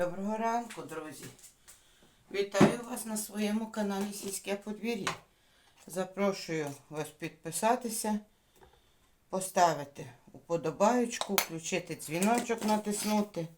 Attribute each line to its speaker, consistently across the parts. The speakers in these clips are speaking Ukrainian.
Speaker 1: Доброго ранку, друзі! Вітаю вас на своєму каналі Сільське подвір'я. Запрошую вас підписатися, поставити уподобаючку, включити дзвіночок, натиснути,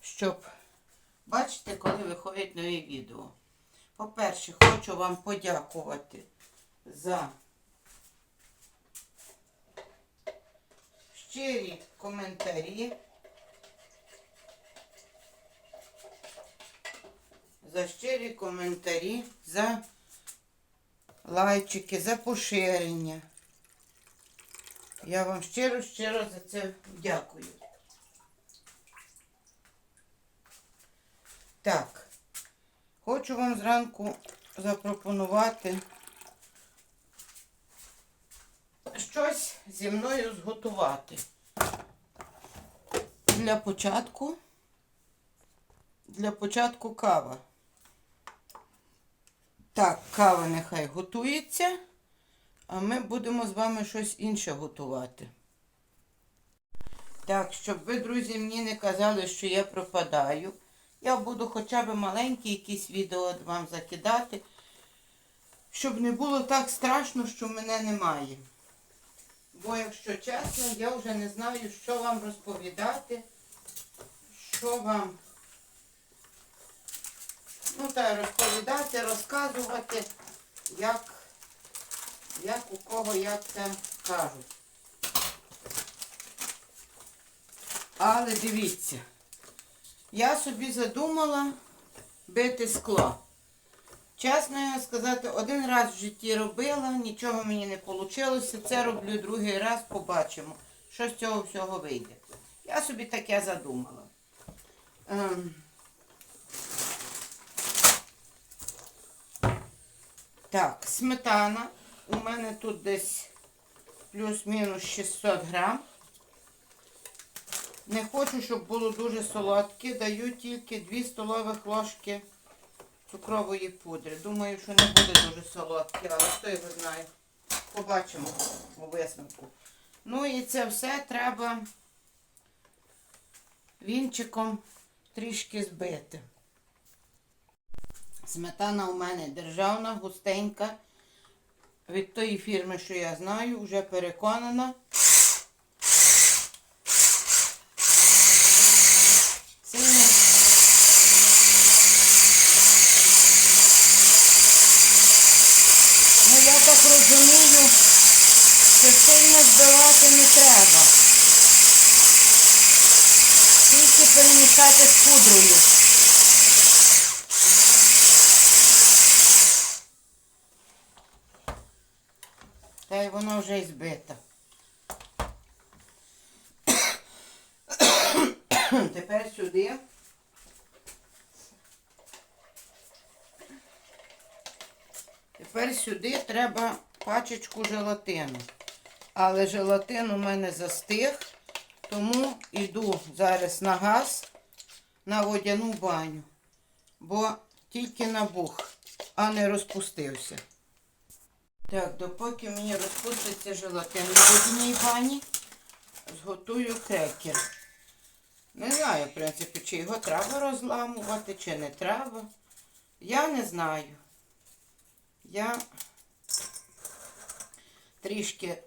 Speaker 1: щоб бачити, коли виходять нові відео. По-перше, хочу вам подякувати за щирі коментарі. За щирі коментарі, за лайчики, за поширення. Я вам щиро-щиро за це дякую. Так, хочу вам зранку запропонувати щось зі мною зготувати. Для початку, для початку кава. Так, кава нехай готується, а ми будемо з вами щось інше готувати. Так, щоб ви, друзі, мені не казали, що я пропадаю. Я буду хоча б маленькі якісь відео вам закидати, щоб не було так страшно, що мене немає. Бо, якщо чесно, я вже не знаю, що вам розповідати, що вам ну так, розповідати, розказувати, як, як у кого як це кажуть. Але дивіться, я собі задумала бити скло. Чесно я сказати, один раз в житті робила, нічого мені не вийшло. Це роблю другий раз, побачимо, що з цього всього вийде. Я собі таке задумала. Ем, Так, сметана. У мене тут десь плюс-мінус 600 грам. Не хочу, щоб було дуже солодке. Даю тільки 2 столових ложки цукрової пудри. Думаю, що не буде дуже солодке, але хто його знає. Побачимо у висновку. Ну і це все треба вінчиком трішки збити. Сметана у мене державна, густенька. Від тої фірми, що я знаю, вже переконана. Ну, я так розумію, що сильно збивати не треба. Тільки перемішати з пудрою. Та й воно вже і збито. Тепер сюди. Тепер сюди треба пачечку желатину. Але желатин у мене застиг, тому йду зараз на газ на водяну баню, бо тільки набух, а не розпустився. Так, допоки мені розпуститься желатин на водяній бані, зготую крекер. Не знаю, в принципі, чи його треба розламувати, чи не треба. Я не знаю. Я трішки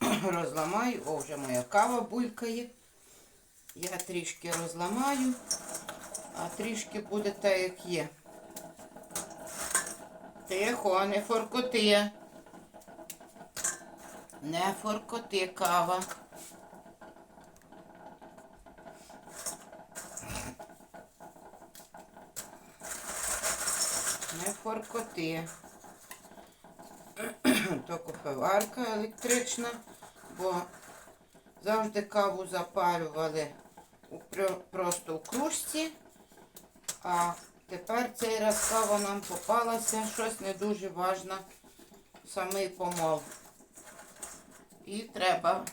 Speaker 1: розламаю. О, вже моя кава булькає. Я трішки розламаю, а трішки буде так, як є. Тихо, не форкоти. Не форкоти кава. Не форкоти. То кофеварка електрична, бо завжди каву запалювали просто у кружці, а тепер цей раз нам попалася, щось не дуже важне, самий помол. І треба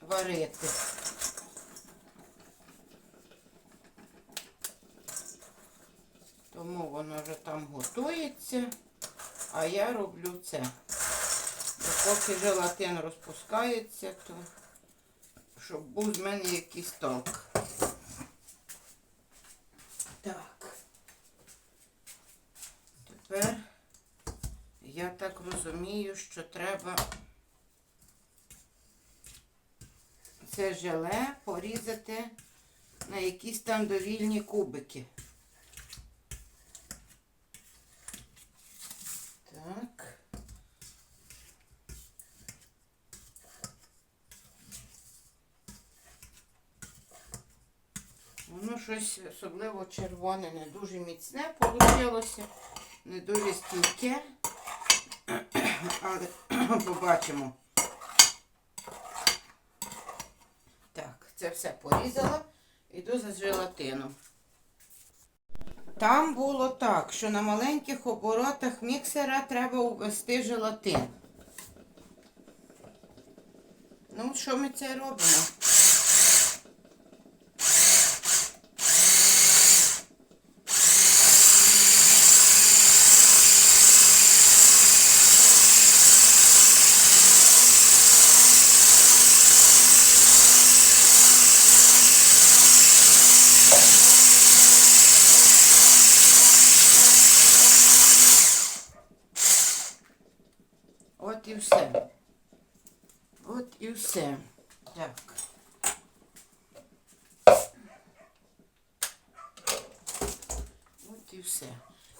Speaker 1: варити. Тому воно вже там готується, а я роблю це. Поки желатин розпускається, то щоб був з мене якийсь толк. Так. Тепер я так розумію, що треба це желе порізати на якісь там довільні кубики. Так. Воно щось особливо червоне, не дуже міцне получилося, не дуже стійке, але побачимо. Так, це все порізала. Іду за желатином. Там було так, що на маленьких оборотах міксера треба ввести желатин. Ну, що ми це робимо? От і все. От і все. Так. От і все.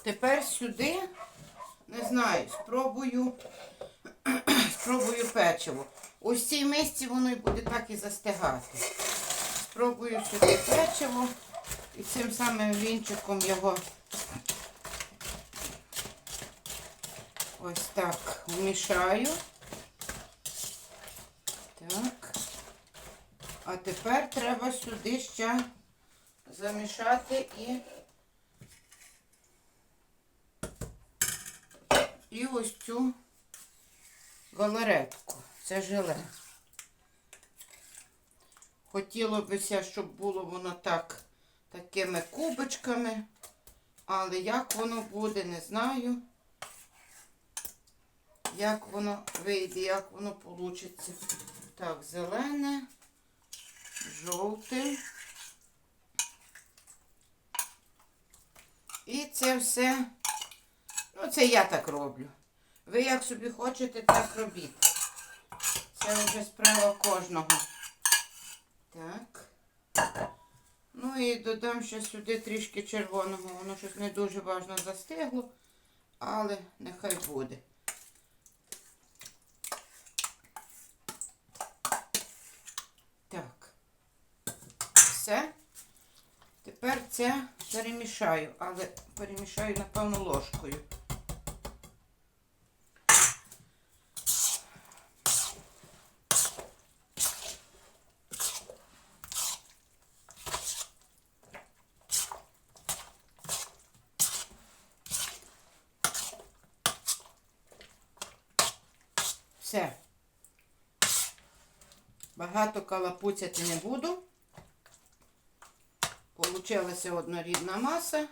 Speaker 1: Тепер сюди, не знаю, спробую, спробую печиво. Ось цій мисці воно і буде так і застигати. Спробую сюди печиво і цим самим вінчиком його ось так вмішаю. Так. А тепер треба сюди ще замішати і, і ось цю галаретку. Це желе. Хотілося б, щоб було воно так, такими кубочками, але як воно буде, не знаю. Як воно вийде, як воно вийде. Так, зелене, жовте. І це все, ну це я так роблю. Ви як собі хочете, так робіть. Це вже справа кожного. Так. Ну і додам ще сюди трішки червоного. Воно щось не дуже важно застигло, але нехай буде. Так. Все. Це перемішаю, але перемішаю, напевно, ложкою. Все. Багато калапуцяти не буду. Получилася однорідна маса.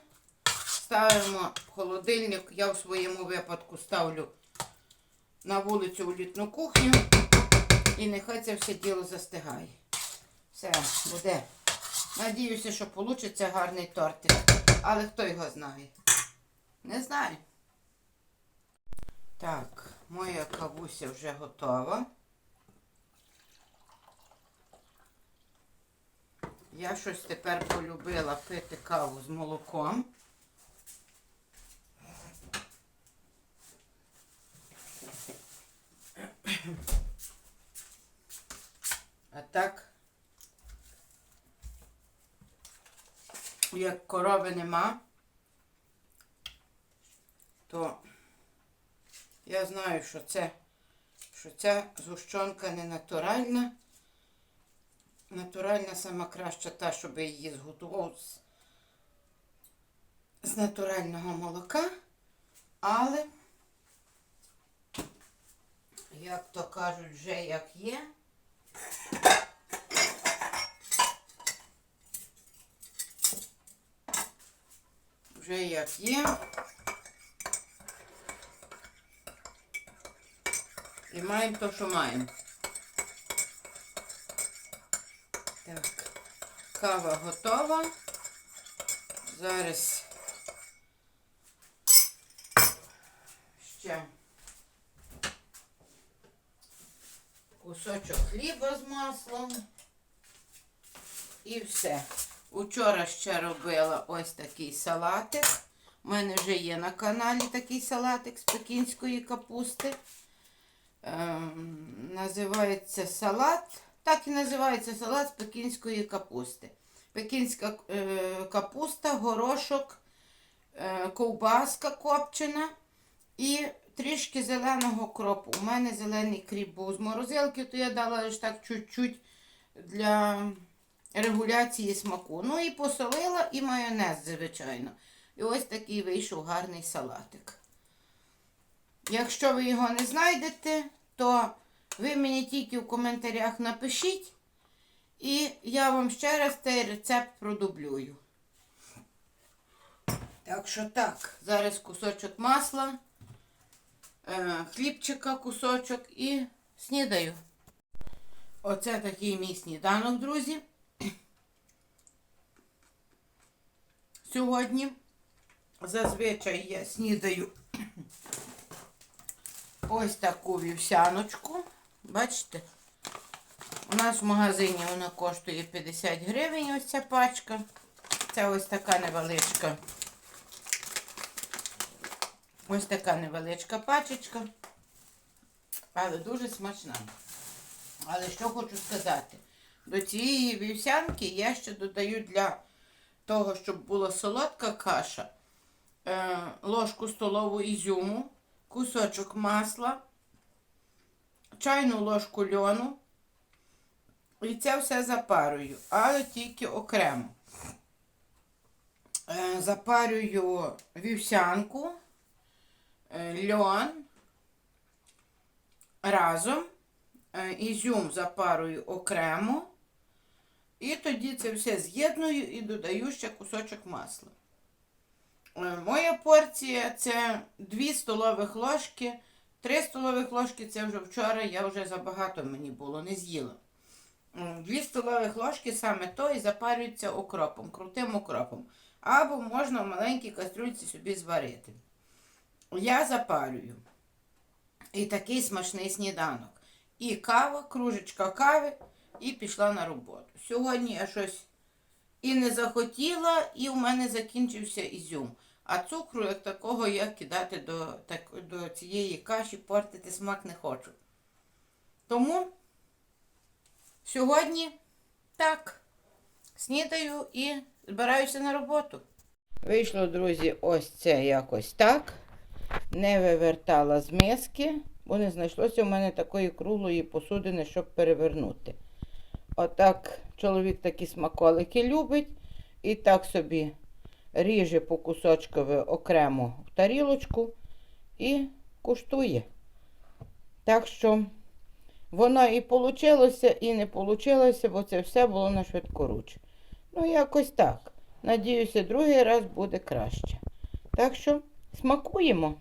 Speaker 1: Ставимо в холодильник. Я в своєму випадку ставлю на вулицю у літну кухню. І нехай це все діло застигає. Все, буде. Надіюся, що вийде гарний тортик. Але хто його знає? Не знаю. Так, моя кавуся вже готова. Я щось тепер полюбила пити каву з молоком. А так, як корови нема, то я знаю, що це, що ця згущенка не натуральна. Натуральна сама краща та, щоб її зготував з, з натурального молока, але, як то кажуть, вже як є. Вже як є. І маємо то, що маємо. Так, кава готова. Зараз ще кусочок хліба з маслом. І все. Учора ще робила ось такий салатик. У мене вже є на каналі такий салатик з пекінської капусти. Ем, називається салат. Так і називається салат з пекінської капусти. Пекінська е, капуста, горошок, е, ковбаска копчена і трішки зеленого кропу. У мене зелений кріп був з морозилки, то я дала лише так чуть-чуть для регуляції смаку. Ну і посолила, і майонез, звичайно. І ось такий вийшов гарний салатик. Якщо ви його не знайдете, то ви мені тільки в коментарях напишіть, і я вам ще раз цей рецепт продублюю. Так що так, зараз кусочок масла, е, хлібчика кусочок і снідаю. Оце такий мій сніданок, друзі. Сьогодні зазвичай я снідаю ось таку вівсяночку. Бачите? У нас в магазині вона коштує 50 гривень, ось ця пачка. Це ось така невеличка. Ось така невеличка пачечка. Але дуже смачна. Але що хочу сказати, до цієї вівсянки я ще додаю для того, щоб була солодка каша, е, ложку столову ізюму, кусочок масла, чайну ложку льону. І це все запарюю, але тільки окремо. Е, запарюю вівсянку, е, льон разом. Е, Ізюм запарую окремо. І тоді це все з'єдную і додаю ще кусочок масла. Моя порція це 2 столових ложки. 3 столових ложки це вже вчора, я вже забагато мені було, не з'їла. 2 столових ложки саме то і запарюється окропом, крутим окропом. Або можна в маленькій кастрюльці собі зварити. Я запарюю. І такий смачний сніданок. І кава, кружечка кави, і пішла на роботу. Сьогодні я щось і не захотіла, і в мене закінчився ізюм. А цукру, як такого, я кидати до, так, до цієї каші, портити смак не хочу. Тому сьогодні так, снідаю і збираюся на роботу. Вийшло, друзі, ось це якось так. Не вивертала з миски, бо не знайшлося в мене такої круглої посудини, щоб перевернути. Отак чоловік такі смаколики любить. І так собі ріже по кусочкові окремо в тарілочку і куштує. Так що воно і получилося, і не получилося, бо це все було на швидкоруч. Ну, якось так. Надіюся, другий раз буде краще. Так що смакуємо.